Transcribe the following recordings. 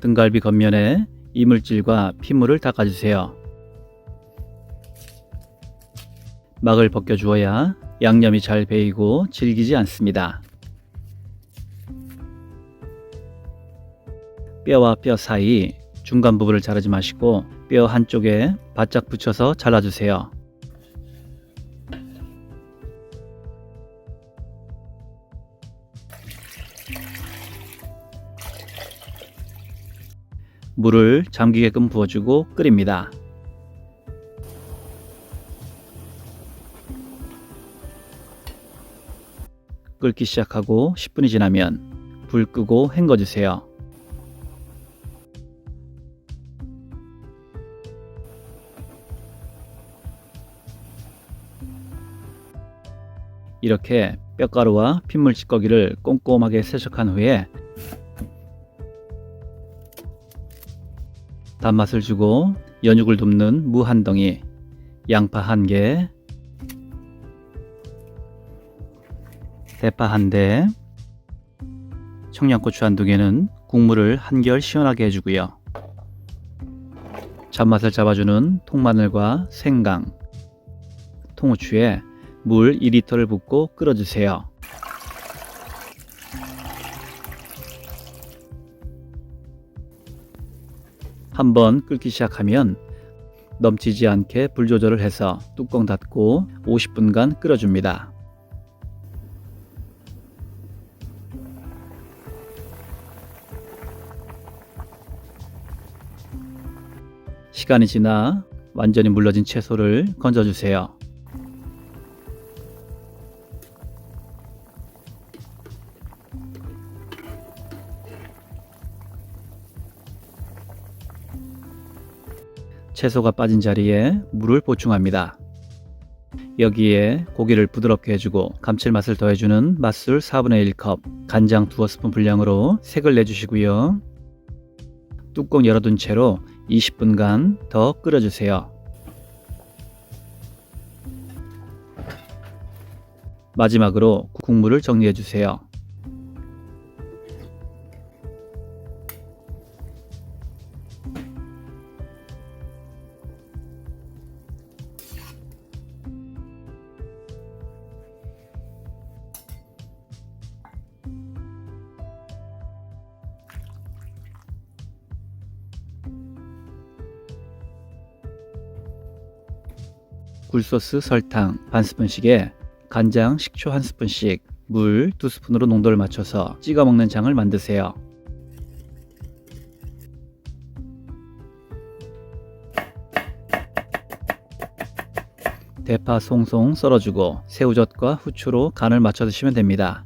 등갈비 겉면에 이물질과 핏물을 닦아주세요. 막을 벗겨주어야 양념이 잘 배이고 질기지 않습니다. 뼈와 뼈 사이 중간 부분을 자르지 마시고 뼈 한쪽에 바짝 붙여서 잘라주세요. 물을 잠기게끔 부어주고 끓입니다. 끓기 시작하고 10분이 지나면 불 끄고 헹궈주세요. 이렇게 뼈가루와 핏물 찌꺼기를 꼼꼼하게 세척한 후에 단맛을 주고 연육을 돕는 무 한 덩이, 양파 한 개, 대파 한 대, 청양고추 한두 개는 국물을 한결 시원하게 해주고요. 잡맛을 잡아주는 통마늘과 생강, 통후추에 물 2리터를 붓고 끓여주세요. 한번 끓기 시작하면 넘치지 않게 불 조절을 해서 뚜껑 닫고 50분간 끓여줍니다. 시간이 지나 완전히 물러진 채소를 건져주세요. 채소가 빠진 자리에 물을 보충합니다. 여기에 고기를 부드럽게 해주고 감칠맛을 더해주는 맛술 4분의 1컵, 간장 2스푼 분량으로 색을 내주시고요. 뚜껑 열어둔 채로 20분간 더 끓여주세요. 마지막으로 국물을 정리해주세요. 굴소스 설탕 반 스푼씩에 간장 식초 한 스푼씩 물 두 스푼으로 농도를 맞춰서 찍어 먹는 장을 만드세요. 대파 송송 썰어주고 새우젓과 후추로 간을 맞춰 드시면 됩니다.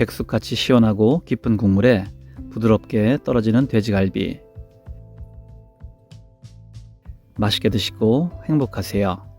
백숙같이 시원하고 깊은 국물에 부드럽게 떨어지는 돼지갈비. 맛있게 드시고 행복하세요.